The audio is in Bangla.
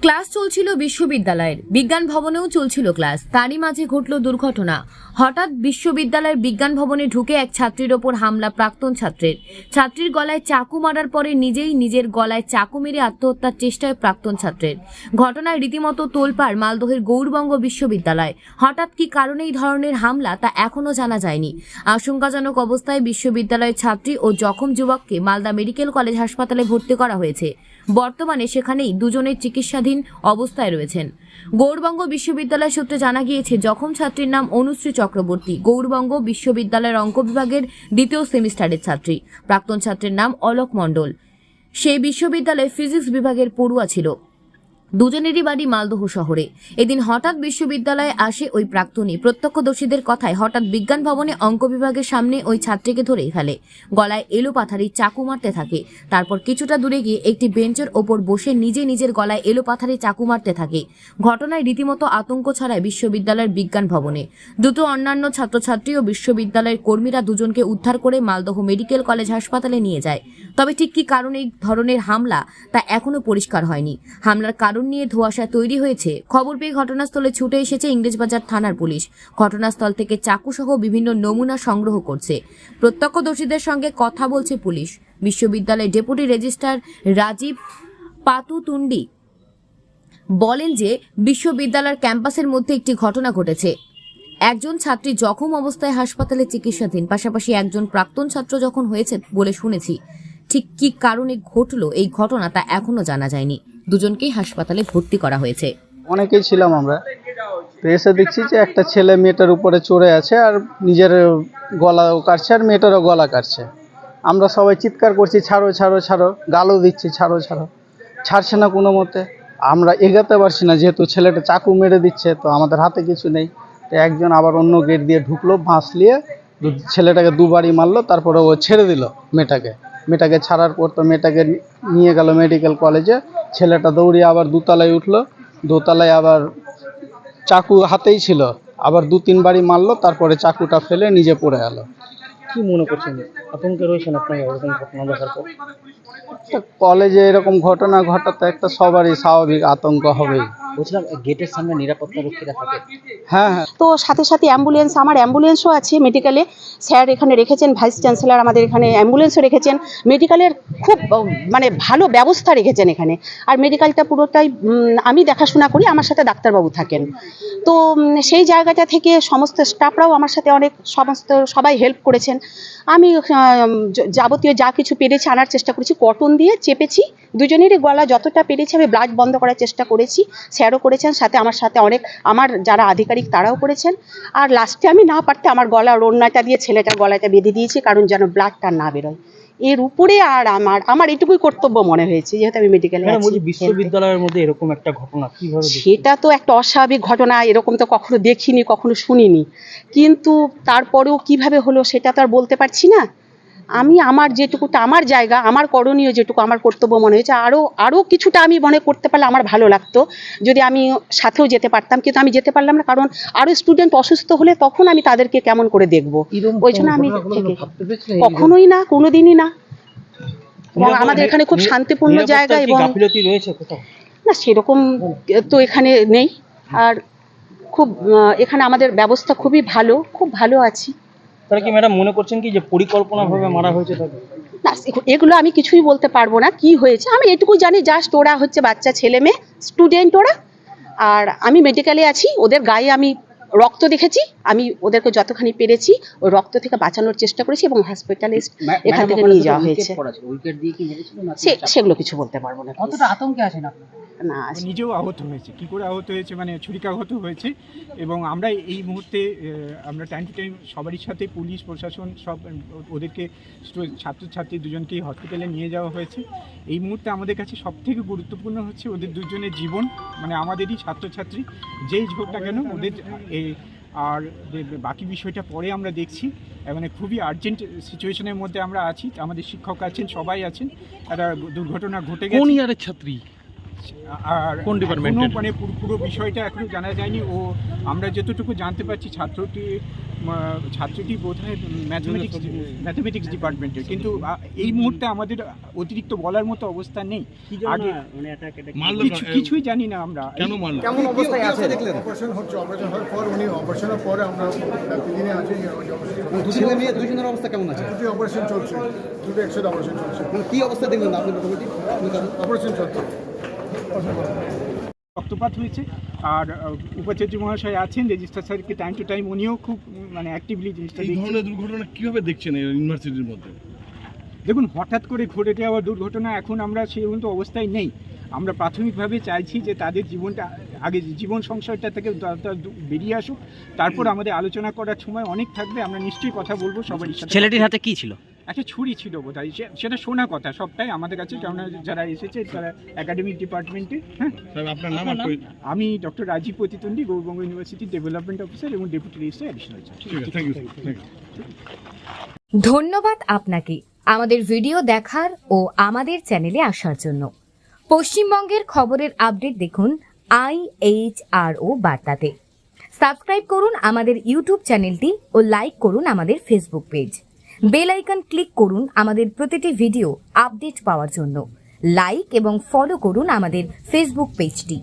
ক্লাস চলছিল বিশ্ববিদ্যালয়ের। বিজ্ঞান ভবনেও চলছিল ক্লাস। তারই মাঝে ঘটল দুর্ঘটনা। হঠাৎ বিশ্ববিদ্যালয়ের বিজ্ঞান ভবনে ঢুকে এক ছাত্রীর ওপর হামলা প্রাক্তন ছাত্রের। ছাত্রীর গলায় চাকু মারার পরে নিজেই নিজের গলায় চাকু মেরে আত্মহত্যার চেষ্টায় প্রাক্তন ছাত্রের। ঘটনায় রীতিমতো তোলপাড় মালদহের গৌরবঙ্গ বিশ্ববিদ্যালয়। হঠাৎ কি কারণে এই ধরনের হামলা তা এখনও জানা যায়নি। আশঙ্কাজনক অবস্থায় বিশ্ববিদ্যালয়ের ছাত্রী ও জখম যুবককে মালদা মেডিকেল কলেজ হাসপাতালে ভর্তি করা হয়েছে। বর্তমানে সেখানেই দুজনের চিকিৎসাধীন অবস্থায় রয়েছেন। গৌরবঙ্গ বিশ্ববিদ্যালয় সূত্রে জানা গিয়েছে, জখম ছাত্রীর নাম অনুশ্রী চক্রবর্তী। গৌরবঙ্গ বিশ্ববিদ্যালয়ের অঙ্ক বিভাগের দ্বিতীয় সেমিস্টারের ছাত্রী। প্রাক্তন ছাত্রের নাম অলোক মণ্ডল। সেই বিশ্ববিদ্যালয়ে ফিজিক্স বিভাগের পড়ুয়া ছিল। দুজনেরই বাড়ি মালদহ শহরে। এদিন হঠাৎ বিশ্ববিদ্যালয়ে আসে ওই প্রাক্তনী। প্রত্যক্ষদর্শীদের কথায় হঠাৎ বিজ্ঞান ভবনে অঙ্ক বিভাগের সামনে ওই ছাত্রীকে ধরে ফেলে। গলায় এলো পাথারি চাকু মারতে থাকে। তারপর কিছুটা দূরে গিয়ে একটি বেঞ্চের ওপর বসে নিজে নিজের গলায় এলো পাথারি চাকু মারতে থাকে। ঘটনায় রীতিমতো আতঙ্ক ছড়ায় বিশ্ববিদ্যালয়ের বিজ্ঞান ভবনে। দ্রুত অন্যান্য ছাত্রছাত্রী ও বিশ্ববিদ্যালয়ের কর্মীরা দুজনকে উদ্ধার করে মালদহ মেডিকেল কলেজ হাসপাতালে নিয়ে যায়। তবে ঠিক কী কারণে এই ধরনের হামলা তা এখনও পরিষ্কার হয়নি। হামলার কারণ নিয়ে ধোঁয়াশা তৈরি হয়েছে। খবর পেয়ে ঘটনাস্থলে ছুটে এসেছে ইংরেজবাজার থানার পুলিশ। ঘটনাস্থল থেকে চাকুসহ বিভিন্ন নমুনা সংগ্রহ করছে। প্রত্যক্ষদর্শীদের সঙ্গে কথা বলছে পুলিশ। বিশ্ববিদ্যালয়ের ডেপুটি রেজিস্ট্রার রাজীব পাতুতুন্ডি বলেন যে, বিশ্ববিদ্যালয়ের ক্যাম্পাসের মধ্যে একটি ঘটনা ঘটেছে। একজন ছাত্রী জখম অবস্থায় হাসপাতালে চিকিৎসাধীন, পাশাপাশি একজন প্রাক্তন ছাত্র যখন হয়েছে বলে শুনেছি। ঠিক কী কারণে ঘটলো এই ঘটনা তা এখনও জানা যায়নি। দুজনকেই হাসপাতালে ভর্তি করা হয়েছে। অনেকেই ছিলাম আমরা। তো এসে দেখছি যে একটা ছেলে মেয়েটার উপরে চড়ে আছে আর নিজের গলাও কাটছে আর মেয়েটারও গলা কাটছে। আমরা সবাই চিৎকার করছি, ছাড়ো ছাড়ো ছাড়ো, গালও দিচ্ছি, ছাড়ো ছাড়ো, ছাড়ছে না কোনো মতে। আমরা এগাতে পারছি না, যেহেতু ছেলেটা চাকু মেরে দিচ্ছে, তো আমাদের হাতে কিছু নেই। তো একজন আবার অন্য গেট দিয়ে ঢুকলো, বাঁশ নিয়ে, ছেলেটাকে দুবারই মারলো, তারপরে ও ছেড়ে দিল মেয়েটাকে। মেয়েটাকে ছাড়ার পর তো মেয়েটাকে নিয়ে গেল মেডিকেল কলেজে ছেলেটা দৌড়িয়ে আবার দোতলায় উঠল। দোতলায় আবার চাকু হাতেই ছিল। আবার দু তিনবারই মারলো তারপরে চাকুটা ফেলে নিজে পড়ে গেল কি মনে করছেন? আতঙ্কে রয়েছেন আপনার এরকম ঘটনা দেখার পর? কলেজে এরকম ঘটনা ঘটাতে একটা সবারই স্বাভাবিক আতঙ্ক হবেই। বলছিলাম গেটের সামনে নিরাপত্তা রক্ষীরা থাকে। তো সাথে সাথে অ্যাম্বুলেন্স আমার অ্যাম্বুলেন্সও আছে মেডিকেলে স্যার এখানে রেখেছেন ভাইস চ্যান্সেলর আমাদের এখানে অ্যাম্বুলেন্সও রেখেছেন। মেডিকেলের খুব মানে ভালো ব্যবস্থা রেখেছেন এখানে। আর মেডিকেলটা পুরোটাই আমি দেখাশোনা করি, আমার সাথে ডাক্তারবাবু থাকেন। তো সেই জায়গাটা থেকে সমস্ত স্টাফরাও আমার সাথে অনেক, সমস্ত সবাই হেল্প করেছেন। আমি যাবতীয় যা কিছু পেরেছি, আনার চেষ্টা করেছি। কটন দিয়ে চেপেছি দুজনেরই গলা যতটা পেরেছি আমি ব্লাড বন্ধ করার চেষ্টা করেছি স্যারও করেছেন সাথে আমার সাথে অনেক আমার যারা আধিকারিক তারাও করেছেন। আর লাস্টে আমি না পারতে আমার গলা ওড়নাটা দিয়ে ছেলেটার গলাটা বেঁধে দিয়েছি কারণ যেন ব্লাডটা না বেরোয়। এর উপরে আর আমার আমার এটুকুই কর্তব্য মনে হয়েছে যেহেতু আমি মেডিকেলে বিশ্ববিদ্যালয়ের মধ্যে এরকম একটা ঘটনা কীভাবে সেটা তো একটা অস্বাভাবিক ঘটনা এরকম তো কখনো দেখিনি কখনো শুনিনি। কিন্তু তারপরেও কীভাবে হলো সেটা তো আর বলতে পারছি না। আমি আমার যেটুকুটা আমার জায়গা আমার করণীয় যেটুকু আমার কর্তব্য মনে হয়েছে আরও আরও কিছুটা আমি মনে করতে পারলে আমার ভালো লাগতো। যদি আমি সাথেও যেতে পারতাম কিন্তু আমি যেতে পারলাম না কারণ আরও স্টুডেন্ট অসুস্থ হলে তখন আমি তাদেরকে কেমন করে দেখব? ওই জন্য আমি থেকে কখনোই না কোনোদিনই না। এবং আমাদের এখানে খুব শান্তিপূর্ণ জায়গা এবং না সেরকম তো এখানে নেই। আর খুব এখানে আমাদের ব্যবস্থা খুবই ভালো খুব ভালো আছি। তাহলে কি ম্যাডাম মনে করছেন কি যে পরিকল্পনাভাবে মারা হয়েছে তাকে না এগুলো আমি কিছুই বলতে পারব না কি হয়েছে। আমি এটুকু জানি জাস্ট ওরা হচ্ছে বাচ্চা ছেলে মেয়ে স্টুডেন্ট ওরা। আর আমি মেডিকেলে আছি ওদের গায়ে আমি রক্ত দেখেছি আমি ওদেরকে যতখানি পেরেছি ওই রক্ত থেকে বাঁচানোর চেষ্টা করেছি এবং হসপিটালিস্ট এখান থেকে নিয়ে যাওয়া হয়েছে। সেগুলো কিছু বলতে পারব না কতটা আতঙ্কে আছেন আপনি? না ও নিজেও আহত হয়েছে। কী করে আহত হয়েছে? মানে ছুরিকাঘাত হয়েছে এবং আমরা এই মুহূর্তে আমরা টাইম টু টাইম সবারই সাথে পুলিশ প্রশাসন সব ওদেরকে ছাত্রছাত্রী দুজনকেই হসপিটালে নিয়ে যাওয়া হয়েছে। এই মুহূর্তে আমাদের কাছে সব থেকে গুরুত্বপূর্ণ হচ্ছে ওদের দুজনের জীবন মানে আমাদেরই ছাত্রছাত্রী। যেই না কেন ওদের এই আর বাকি বিষয়টা পরে আমরা দেখছি। মানে খুবই আর্জেন্ট সিচুয়েশনের মধ্যে আমরা আছি। আমাদের শিক্ষক আছেন সবাই আছেন। একটা দুর্ঘটনা ঘটে কোন গেছে ইয়ারের ছাত্রী? আর কোন এখনও মানে পুরো পুরো বিষয়টা এখনও জানা যায়নি। ও আমরা যতটুকু জানতে পারছি ছাত্রটি ছাত্রটি বোধ হয় ম্যাথমেটিক্স ম্যাথমেটিক্স ডিপার্টমেন্টের কিন্তু এই মুহূর্তে আমাদের অতিরিক্ত বলার মতো অবস্থা নেই। আগে মানে কিছুই জানি না আমরা। কেমন অবস্থায় আছে? অপারেশন হচ্ছে অপারেশন হওয়ার পর উনি অপারেশনের পরে আমরা দিনে আছে ছেলে মেয়ে দুজনের অবস্থা কেমন আছে? দুটি অপারেশন চলছে দুটো একসাথে অপারেশন চলছে। মানে কি অবস্থা দেখলেন আপনি মোটামুটি অপারেশন চলছে। রক্তপাত হয়েছে। আর উপাচার্য মহাশয় আছেন রেজিস্ট্রার স্যারকে টাইম টু টাইম উনিও খুব মানে অ্যাক্টিভলি জিনিসটা এই ধরনের দুর্ঘটনা কীভাবে দেখছেন এই ইউনিভার্সিটির মধ্যে? দেখুন হঠাৎ করে ঘটে যাওয়া দুর্ঘটনা এখন আমরা সেই মতো অবস্থায় নেই। আমরা প্রাথমিকভাবে চাইছি যে তাদের জীবনটা আগে জীবন সংশয়টা থেকে বেরিয়ে আসুক। তারপর আমাদের আলোচনা করার সময় অনেক থাকবে। আমরা নিশ্চয়ই কথা বলব সবারই সাথে। ছেলেটির হাতে কি ছিল? একটা ছুরি ছিল বোধ হয় সেটা শোনা কথা সবটাই আমাদের কাছে কেননা যারা এসেছে তারা একাডেমিক ডিপার্টমেন্টে হ্যাঁ? আপনার নাম আমি ডক্টর রাজীব প্রতিতন্ডী গৌরবঙ্গ ইউনিভার্সিটি ডেভেলপমেন্ট অফিসার এবং ডেপুটি রেজিস্ট্রার অ্যাডিশনাল ঠিক আছে থ্যাংক ইউ ধন্যবাদ আপনাকে আমাদের ভিডিও দেখার ও আমাদের চ্যানেলে আসার জন্য। পশ্চিমবঙ্গের খবরের আপডেট দেখুন আই এইচ আর ও বার্তাতে। সাবস্ক্রাইব করুন আমাদের ইউটিউব চ্যানেলটি ও লাইক করুন আমাদের Facebook page bell icon click করুন আমাদের প্রতিটি ভিডিও আপডেট পাওয়ার জন্য। লাইক এবং ফলো করুন আমাদের ফেসবুক পেজটি